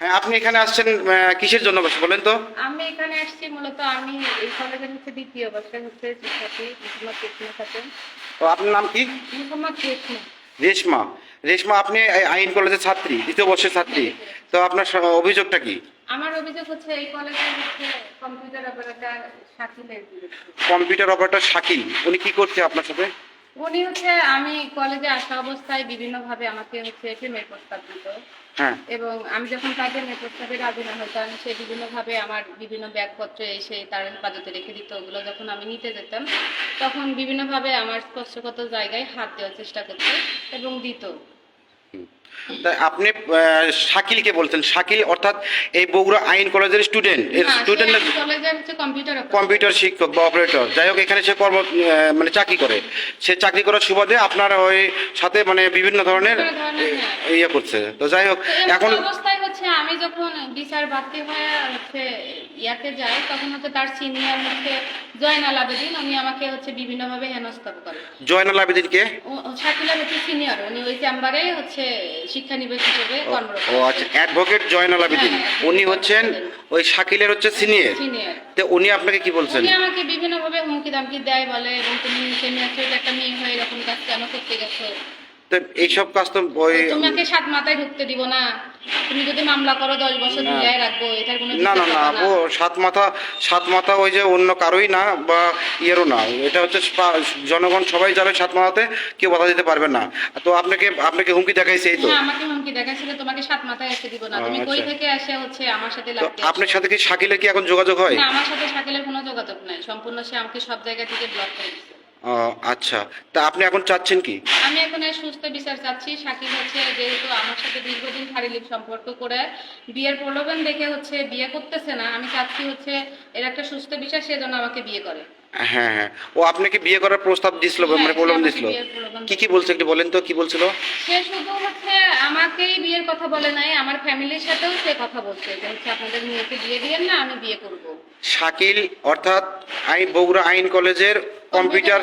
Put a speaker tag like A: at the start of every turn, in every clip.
A: হ্যাঁ আপনি এখানে আসছেন কিসের জন্য বসে বলেন তো।
B: আমি এখানে আসছি মূলত আমি এই কলেজের হচ্ছে দ্বিতীয় বর্ষে হচ্ছে শিক্ষার্থী খাতুন
A: তো আপনার নাম কি?
B: মোহাম্মদ কৃষ্ণ
A: রেশমা। রেশমা আপনি আইন কলেজের ছাত্রী দ্বিতীয় বর্ষের ছাত্রী। তো আপনার অভিযোগটা কি?
B: আমার অভিযোগ হচ্ছে এই কলেজে হচ্ছে কম্পিউটার অপারেটর শাকিলের
A: কম্পিউটার অপারেটর শাকিল উনি কি করছে আপনার সাথে?
B: উনি হচ্ছে আমি কলেজে আসা অবস্থায় বিভিন্ন ভাবে আমাকে হচ্ছে প্রেমের প্রস্তাব দিত।
A: হ্যাঁ।
B: এবং আমি যখন তাকে মেয়ে প্রস্তাবে রাজি না হতাম সে বিভিন্ন ভাবে আমার বিভিন্ন ব্যাগপত্র এসে তার হেফাজতে রেখে দিত। ওগুলো যখন আমি নিতে যেতাম তখন বিভিন্নভাবে আমার স্পর্শগত জায়গায় হাত দেওয়ার চেষ্টা করত এবং দিত।
A: তা আপনি শাকিলকে বলছেন। শাকিল অর্থাৎ এই বগুড়া আইন কলেজের স্টুডেন্ট এর স্টুডেন্ট
B: কলেজের হচ্ছে কম্পিউটার
A: শিক্ষক বা অপারেটর যাই হোক এখানে সে কর্ম মানে চাকরি করে। সে চাকরি করার সুবাদে আপনার ওই সাথে মানে বিভিন্ন ধরনের
B: হ্যাঁ।
A: ইয়ে করছে। তো যাই হোক এখন
B: অবস্থায় হচ্ছে আমি যখন বিচার বাড়তি হয়ে হচ্ছে ইয়াতে যাই তখন হচ্ছে তার সিনিয়র হচ্ছে জয়নাল আবেদিন। উনি আমাকে হচ্ছে বিভিন্নভাবে হেনস্থা করে।
A: জয়নাল আবেদিনকে?
B: ও- ও শাকিলা হচ্ছে সিনিয়র উনি ওই চেম্বারে হচ্ছে শিক্ষানিবেশ হিসেবে কর্মরত।
A: ও আচ্ছা অ্যাডভোকেট জয়নাল আবেদিন।
B: হ্যাঁ,
A: উনি হচ্ছেন ওই শাকিলের হচ্ছে সিনিয়র
B: সিনিয়র
A: তো উনি আপনাকে কি বলছেন?
B: উনি আমাকে বিভিন্নভাবে হুমকি দামকি দেয় বলে এবং তুমি সেমিনার একটা মেয়ে হয়ে এরকম কাজ কেন করতে গেছো?
A: এইসব কাজ তো
B: তোমাকে সাত মাথায় ঢুকতে দিব না? তুমি যদি মামলা করো দশ বছর
A: না।
B: ঝুলিয়ে রাখব এটার কোনো
A: না না না ও সাত মাথা সাত মাথা ওই যে অন্য কারোই না বা ইয়েরও না। এটা হচ্ছে জনগণ সবাই যাবে সাত মাথাতে কেউ বাধা দিতে পারবে না। তো আপনাকে আপনাকে হুমকি দেখাইছে এই তো।
B: আমাকে হুমকি তোমাকে সাত মাথায় আসতে দিব না। তুমি কই
A: আচ্ছা।
B: থেকে আসে হচ্ছে আমার সাথে লাগতে
A: আপনার সাথে কি শাকিলের কি এখন যোগাযোগ হয়?
B: না আমার সাথে শাকিলের কোনো যোগাযোগ নাই। সম্পূর্ণ সে আমাকে সব জায়গা থেকে ব্লক করে
A: ও, আচ্ছা। তা আপনি এখন চাচ্ছেন কি?
B: আমি এখন সুস্থ বিচার চাচ্ছি। শাকিল হচ্ছে যেহেতু আমার সাথে দীর্ঘদিন শারীরিক সম্পর্ক করে বিয়ের প্রলোভন দেখে হচ্ছে বিয়ে করতেছে না। আমি চাচ্ছি হচ্ছে এর একটা সুস্থ বিচার সেজন্য আমাকে বিয়ে করে।
A: হ্যাঁ হ্যাঁ। ও আপনাকে বিয়ে করার প্রস্তাব দিছিল
B: হ্যাঁ,
A: মানে প্রলোভন দিছিল। কি কি বলছে একটু বলেন তো কি বলছিল?
B: সে শুধু হচ্ছে আমাকেই বিয়ের কথা বলে নাই আমার ফ্যামিলির সাথেও সে কথা বলছে যে হচ্ছে আপনাদের মেয়েকে বিয়ে দিয়েন না আমি বিয়ে করব।
A: শাকিল অর্থাৎ আইন বগুড়া আইন কলেজের কম্পিউটার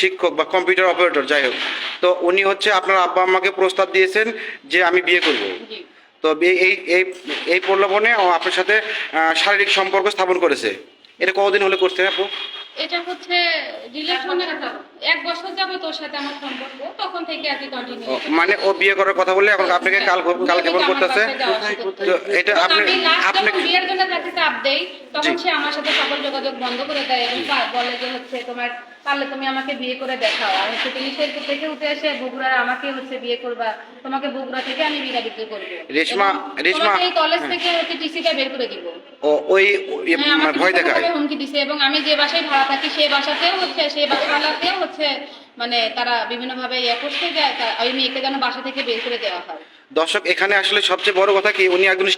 A: শিক্ষক বা কম্পিউটার অপারেটর যাই হোক। তো উনি হচ্ছে আপনার আব্বা আমাকে প্রস্তাব দিয়েছেন যে আমি বিয়ে করব। তো এই এই এই প্রলোভনে আপনার সাথে শারীরিক সম্পর্ক স্থাপন করেছে। এটা কতদিন হলে করছে আপু?
B: এটা হচ্ছে রিলেশনের এক বছর যাবে তোর সাথে আমার সম্পর্ক তখন থেকে আর কি কন্টিনিউ
A: মানে ও বিয়ে করার কথা বলে এখন আপনাকে কাল কাল কেমন করতেছে। তো এটা আপনি আপনি
B: বিয়ের জন্য তাকে চাপ দেই তখন সে আমার সাথে সকল যোগাযোগ বন্ধ করে দেয় এবং বলে যে হচ্ছে তোমার পারলে তুমি আমাকে বিয়ে করে দেখাও। আর হচ্ছে তুমি শেরপুর থেকে উঠে এসে বগুড়া আমাকে হচ্ছে বিয়ে করবা। তোমাকে বগুড়া থেকে আমি বিয়ে বিক্রি করব।
A: রেশমা- রেশমা-
B: এই কলেজ
A: হ্যাঁ।
B: থেকে হচ্ছে টিসিটা বের করে দিব।
A: ও ওই
B: হ্যাঁ,
A: ভয় দেখায়।
B: হুমকি দিছে এবং আমি যে বাসায় ভাড়া থাকি সেই বাসাতেও হচ্ছে সেই বাসাতেও হচ্ছে মানে তারা বিভিন্নভাবে ইয়ে করছে যে ওই মেয়েকে যেন বাসা থেকে বের করে দেওয়া হয়।
A: দর্শক, এখানে আসলে সবচেয়ে বড় কথা কি, উনি একজন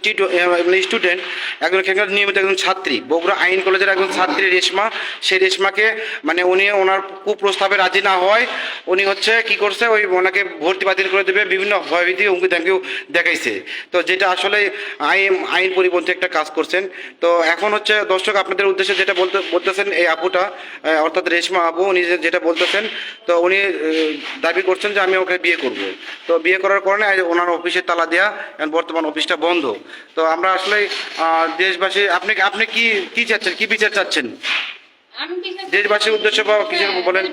A: স্টুডেন্ট, একজন নিয়মিত একজন ছাত্রী। বগুড়া আইন কলেজের একজন ছাত্রী রেশমা সেই রেশমাকে মানে উনি ওনার কুপ্রস্তাবে রাজি না হয়, উনি হচ্ছে কি করছে, ওই ওনাকে ভর্তি বাতিল করে দেবে, বিভিন্ন ভয়ভীতি, হুমকি ধামকিও দেখাইছে। তো যেটা আসলে আইন আইন পরিপন্থী একটা কাজ করছেন। তো এখন হচ্ছে দর্শক, আপনাদের উদ্দেশ্যে যেটা বলতে, বলতেছেন এই আপুটা অর্থাৎ রেশমা আপু, উনি যেটা বলতেছেন, তো উনি দাবি করছেন যে আমি ওকে বিয়ে করব। তো বিয়ে করার কারণে ওনার অফিসে তালা দেওয়া এখন বর্তমান অফিসটা বন্ধ। তো আমরা আসলে দেশবাসী আপনি আপনি কি কি চাচ্ছেন? কি বিচার চাচ্ছেন? দেশবাসীর উদ্দেশ্যে বা কিছু বলেন।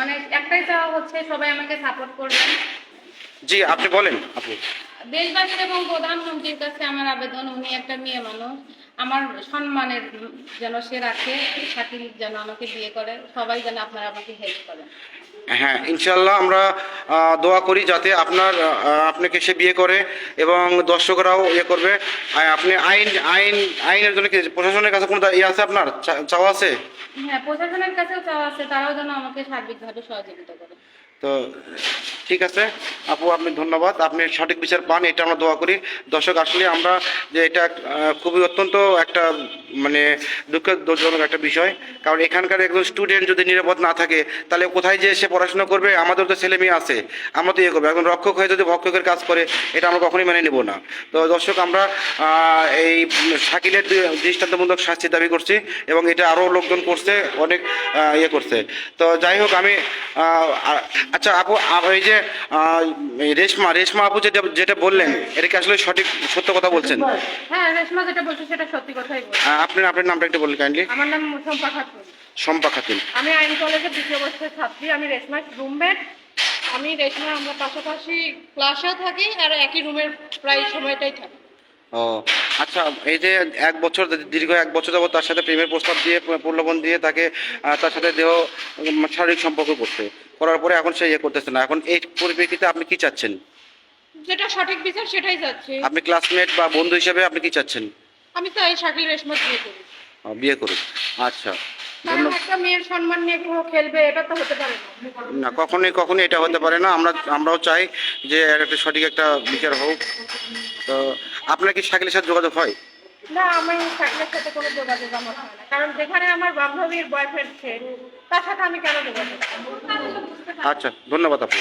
B: মানে একটাই চাওয়া হচ্ছে সবাই আমাকে সাপোর্ট করবেন।
A: জি আপনি বলেন আপু
B: দেশবাসীর এবং প্রধানমন্ত্রীর কাছে আমার আবেদন উনি একটা মেয়ে মানুষ। আমার সম্মানের যেন সে রাখে শাকিল যেন আমাকে বিয়ে করে সবাই যেন আপনারা আমাকে হেল্প করেন।
A: হ্যাঁ ইনশাল্লাহ আমরা দোয়া করি যাতে আপনার আপনাকে সে বিয়ে করে এবং দর্শকরাও ইয়ে করবে। আপনি আইন আইন, আইনের জন্য প্রশাসনের কাছে কোনো ইয়ে আছে আপনার? চাওয়া আছে?
B: হ্যাঁ প্রশাসনের কাছেও চাওয়া আছে, তারাও যেন আমাকে সার্বিকভাবে সহযোগিতা করে।
A: তো ঠিক আছে। আপু, আপনি ধন্যবাদ। আপনি সঠিক বিচার পান, এটা আমরা দোয়া করি। দর্শক, আসলে আমরা যে এটা খুবই অত্যন্ত একটা মানে দুঃখজনক একটা বিষয়। কারণ এখানকার একজন স্টুডেন্ট যদি নিরাপদ না থাকে, তাহলে কোথায় যে সে পড়াশোনা করবে? আমাদের তো ছেলে মেয়ে আছে, আমরা তো ইয়ে করব। এখন রক্ষক হয়ে যদি ভক্ষকের কাজ করে, এটা আমরা কখনোই মেনে নেব না। তো দর্শক, আমরা এই শাকিলের দৃষ্টান্তমূলক শাস্তি দাবি করছি এবং এটা আরও লোকজন করছে, অনেক ইয়ে করছে। তো যাই হোক, আমি আচ্ছা আপু এই যে রেশমা রেশমা আপু যেটা যেটা বললেন এটা কি আসলে সঠিক সত্য কথা বলছেন?
C: হ্যাঁ রেশমা যেটা বলছে সেটা সত্যি কথাই বলছে।
A: আহ, আপনার আপনার নামটা একটু বলুন কাইন্ডলি
C: আমার নাম সম্পা খাতুন।
A: শম্পা খাতুন।
C: আমি আইন কলেজের দ্বিতীয় বর্ষের ছাত্রী আমি রেশমার রুমমেট আমি রেশমা আমরা পাশাপাশি ক্লাসেও থাকি আর একই রুমের প্রায় সময়টাই থাকি।
A: ও আচ্ছা এই যে এক বছর দীর্ঘ এক বছর যাবত তার সাথে প্রেমের প্রস্তাব দিয়ে প্রলোভন দিয়ে তাকে তার সাথে দেহ শারীরিক সম্পর্ক করতে। করার পরে এখন সে ইয়ে করতেছে না। এখন এই পরিপ্রেক্ষিতে আপনি কি চাচ্ছেন?
C: যেটা সঠিক বিচার সেটাই যাচ্ছে।
A: আপনি ক্লাসমেট বা বন্ধু হিসেবে আপনি কি চাচ্ছেন?
C: আমি চাই শাকিল রেশমা বিয়ে করি।
A: বিয়ে করুন আচ্ছা।
C: একটা মেয়ের সম্মান নিয়ে কেউ খেলবে এটা তো হতে পারে না।
A: না কখনোই কখনোই এটা হতে পারে না। আমরা আমরাও চাই যে একটা সঠিক একটা বিচার হোক। তো আপনার কি শাকিলের সাথে যোগাযোগ হয়?
C: না আমি শাকিলের সাথে কোনো যোগাযোগ আমার হয় না। কারণ যেখানে আমার বান্ধবীর বয়ফ্রেন্ড সে তার সাথে আমি কেন যোগাযোগ
A: আচ্ছা ধন্যবাদ আপু